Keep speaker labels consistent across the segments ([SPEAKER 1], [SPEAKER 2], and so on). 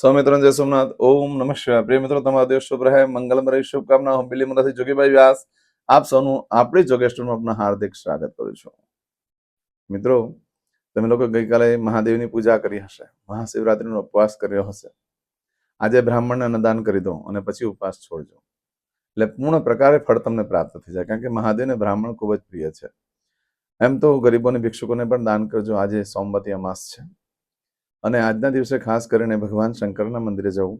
[SPEAKER 1] સૌમિત્રન જય સોમનાથ. ઓમ નમઃ શિવાય. પ્રિય મિત્રો, તમારા દેશ શુભ રહે. મંગલમ રહે. શુભકામના. હું બિલીમરાથી જોગીભાઈ વ્યાસ. આપ સૌનું આપણી જોગેશ્વરમાં આપના હાર્દિક સ્વાગત કરું છું. મિત્રો, તમે લોકો ગઈકાલે મહાદેવની પૂજા કરી હશે. મહાશિવરાત્રીનો ઉપવાસ કર્યો હશે. આજે બ્રાહ્મણને અન્નદાન કરી દો અને પછી ઉપવાસ છોડજો. એટલે પૂર્ણ પ્રકારે ફળ તમને પ્રાપ્ત થઈ જાય. કારણ કે મહાદેવને બ્રાહ્મણ ખૂબ જ પ્રિય છે. એમ તો ગરીબોને, ભિક્ષુકોને પણ દાન કરજો. આજે સોમવતી અમાસ છે. અને આજના દિવસે ખાસ કરીને ભગવાન શંકરના મંદિરે જવું.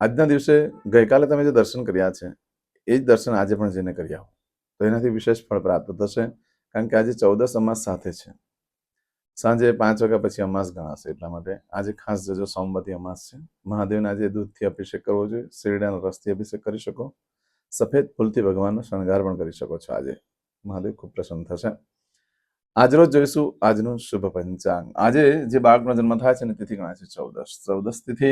[SPEAKER 1] આજના દિવસે ગઈકાલે તમે જે દર્શન કર્યા છે, એ જ દર્શન આજે પણ જઈને કરી આવો તો એનાથી વિશેષ ફળ પ્રાપ્ત થશે, કારણ કે આજે ચૌદસ અમાસ સાથે છે. સાંજે પાંચ વાગ્યા પછી અમાસ ગણાશે, એટલા માટે આજે ખાસ જજો સોમવતી અમાસ છે, મહાદેવને આજે દૂધથી અભિષેક કરવો જોઈએ, શેરડાના રસથી અભિષેક કરી શકો, સફેદ ફૂલથી ભગવાનનો શણગાર પણ કરી શકો છો આજે. મહાદેવ ખૂબ પ્રસન્ન થશે. આજરોજ જોઈશું આજનું શુભ પંચાંગ. આજે જે બાળકનો જન્મ થાય છે ને તિથિ ગણાય છે ચૌદસ ચૌદસ તિથિ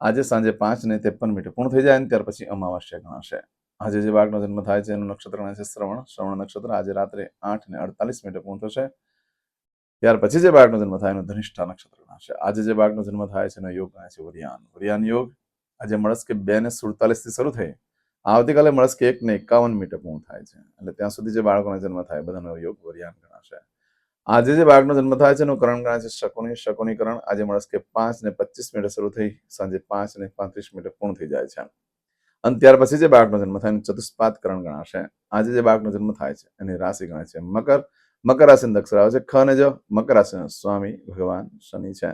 [SPEAKER 1] આજે સાંજે પાંચ ને ત્રેપન મિનિટે પૂર્ણ થઈ જાય ને ત્યાર પછી અમાવસ્યા ગણાશે. આજે જે બાળકનો જન્મ થાય છે એનું નક્ષત્ર ગણાય છે શ્રવણ. શ્રવણ નક્ષત્ર આજે રાત્રે આઠ ને અડતાલીસ મિનિટે પૂર્ણ થશે. ત્યાર પછી જે બાળકનો જન્મ થાય એનું ધનિષ્ઠા નક્ષત્ર ગણાશે. આજે જે બાળકનો જન્મ થાય છે એનો યોગ ગણાય છે વરિયાન. વરિયાન યોગ આજે મળસ કે બે ને સુડતાલીસથી શરૂ થઈ આવતીકાલે મળસ કે એક ને એકાવન મિનિટે પૂર્ણ થાય છે. એટલે ત્યાં સુધી જે બાળકોનો જન્મ થાય બધાનો યોગ વરિયાન ગણાશે આજે જે બાળકનો જન્મ થાય છે એનું કરણ ગણાય છે શકોની. શકોનીકરણ આજે મળસ કે પાંચ ને પચીસ મિનિટે શરૂ થઈ, સાંજે પાંચ ને પાંત્રીસ મિનિટે પૂર્ણ થઈ જાય છે. અને ત્યાર પછી જે બાળકનો જન્મ થાય એનું ચતુષ્પાત કરણ ગણાશે. આજે જે બાળકનો જન્મ થાય છે એની રાશિ ગણાય છે મકર. મકર રાશિ અક્ષર આવે છે ખ ને જ, મકર રાશિનો સ્વામી ભગવાન શનિ છે.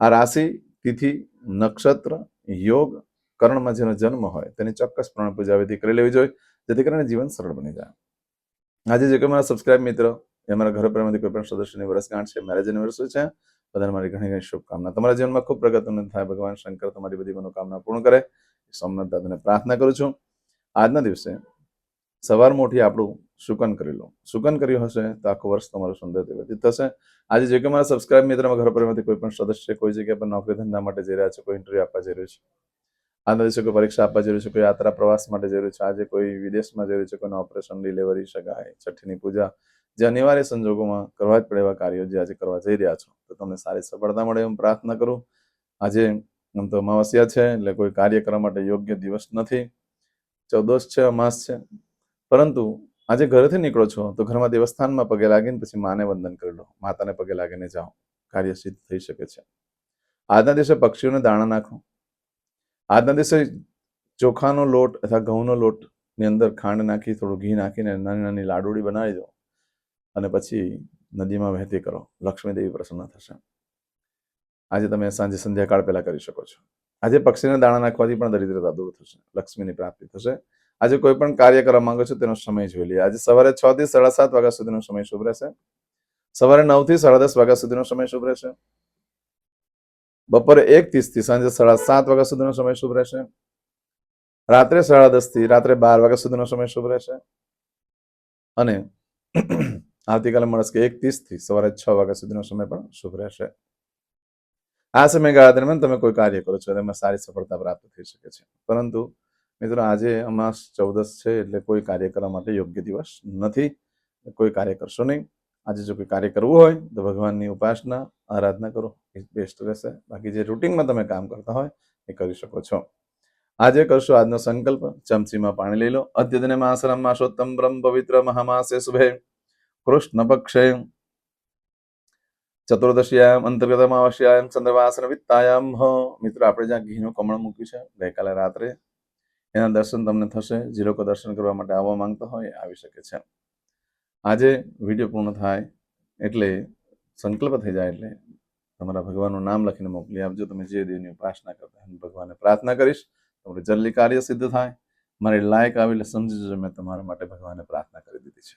[SPEAKER 1] આ રાશિ, તિથિ, નક્ષત્ર, યોગ, કરણમાં જેનો જન્મ હોય તેની ચોક્કસ પ્રાણ પૂજા વિધિ કરી લેવી જોઈએ, જેથી કરીને જીવન સરળ બની જાય. આજે જે કોઈ મારા સબસ્ક્રાઇબ મિત્રો અમારા ઘર પરિવારમાંથી કોઈ પણ સદસ્યની વર્ષગાંઠ છે મેરેજ એનિવર્સરી છે, બધાને મારી ઘણી ઘણી શુભકામના. તમારા જીવનમાં ખૂબ પ્રગતિ થાય, ભગવાન શંકર તમારી બધી મનોકામના પૂર્ણ કરે. સોમનાથ દાદાને પ્રાર્થના કરું છું. આજના દિવસે સવારમાં ઉઠી આપણું શુકન કરી લો. શુકન કર્યું હશે તો આખું વર્ષ તમારું સુંદર વ્યતીત થશે. આજે જે કે મારા સબસ્ક્રાઇબ મિત્રમાં ઘર પરિવારમાંથી કોઈ પણ સદસ્ય, કોઈ જગ્યા પર નોકરી ધંધા માટે જઈ રહ્યા છે, કોઈ ઇન્ટરવ્યુ આપવા જઈ રહ્યું છે, આજના દિવસે કોઈ પરીક્ષા આપવા જઈ છે, કોઈ યાત્રા પ્રવાસ માટે રહ્યું છે, આજે કોઈ વિદેશમાં જઈ રહ્યું છે કોઈનું ઓપરેશન ડિલિવરી સગાઈ, છઠ્ઠીની પૂજા જે અનિવાર્ય સંજોગોમાં કરવા જ પડે એવા કાર્યો જે આજે કરવા જઈ રહ્યા છો. તો તમને સારી સફળતા મળે એમ પ્રાર્થના કરું. આજે આમ તો અમાવસ્યા છે, એટલે કોઈ કાર્ય કરવા માટે યોગ્ય દિવસ નથી. ચૌદસ છે અમાસ છે. પરંતુ આજે ઘરેથી નીકળો છો, તો ઘરમાં દેવસ્થાનમાં પગે લાગીને પછી માને વંદન કરી લો. માતાને પગે લાગીને જાઓ. કાર્ય સિદ્ધ થઈ શકે છે. આજના દિવસે પક્ષીઓને દાણા નાખો. આજના દિવસે ચોખાનો લોટ અથવા ઘઉંનો લોટની અંદર ખાંડ નાખી, થોડું ઘી નાખીને નાની નાની લાડુડી બનાવી દો. અને પછી નદીમાં વહેતી કરો. લક્ષ્મી દેવી પ્રસન્ન થશે. આજે તમે સાંજે સંધ્યાકાળ પહેલાં કરી શકો છો. આજે પક્ષીને દાણા નાખવાથી પણ દરિદ્રતા દૂર થશે. લક્ષ્મીની પ્રાપ્તિ થશે. આજે કોઈ પણ કાર્ય કરવા માંગો છો તેનો સમય જોઈ લે આજે સવારે છ થી સાડા સાત વાગ્યા સુધીનો સમય શુભ રહેશે. સવારે નવથી સાડા દસ વાગ્યા સુધીનો સમય શુભ રહેશે. બપોરે એક ત્રીસથી સાંજે સાડા સાત વાગ્યા સુધીનો સમય શુભ રહેશે. રાત્રે સાડા દસથી રાત્રે બાર વાગ્યા સુધીનો સમય શુભ રહેશે. અને આવતીકાલે મળશે કે એક ત્રીસથી સવારે છ વાગ્યા સુધીનો સમય પણ શુભ રહેશે. આ સમયગાળા દરમિયાન તમે કોઈ કાર્ય કરો છો તેમાં સારી સફળતા પ્રાપ્ત થઈ શકે છે. પરંતુ મિત્રો, આજે અમાસ ચૌદસ છે એટલે કોઈ કાર્ય કરવા માટે યોગ્ય દિવસ નથી. કોઈ કાર્ય કરશો નહીં. આજે જો કોઈ કાર્ય કરવું હોય, તો ભગવાનની ઉપાસના, આરાધના કરો. એ બેસ્ટ રહેશે. બાકી જે રૂટિનમાં તમે કામ કરતા હોય, એ કરી શકો છો. આજે કરશો આજનો સંકલ્પ. ચમચીમાં પાણી લઈ લો. અદ્યતને માસરમ માસોત્તમ બ્રહ્મ પવિત્ર મહામાસે શુભે. કૃષ્ણ પક્ષે ચતુર્દશીયામ અંતર્ગત અમાવસ્યામ ચંદ્રવાસન વિત્તાયામ હ મિત્ર આપણે જ્યાં ઘીનું કમળ મૂક્યું છે, ગઈકાલે રાત્રે, એના દર્શન તમને થશે. જે લોકો દર્શન કરવા માટે આવવા માંગતા હોય, આવી શકે છે. આજે વીડિયો પૂર્ણ થાય, એટલે સંકલ્પ થઈ જાય, એટલે તમારા ભગવાનનું નામ લખીને મોકલી આપજો. તમે જે દેવની ઉપાસના કરતા હું ભગવાનને પ્રાર્થના કરીશ. તમારું જલ્દી કાર્ય સિદ્ધ થાય. મારી લાયક આવી એટલે સમજી જજો, મેં તમારા માટે ભગવાનને પ્રાર્થના કરી દીધી છે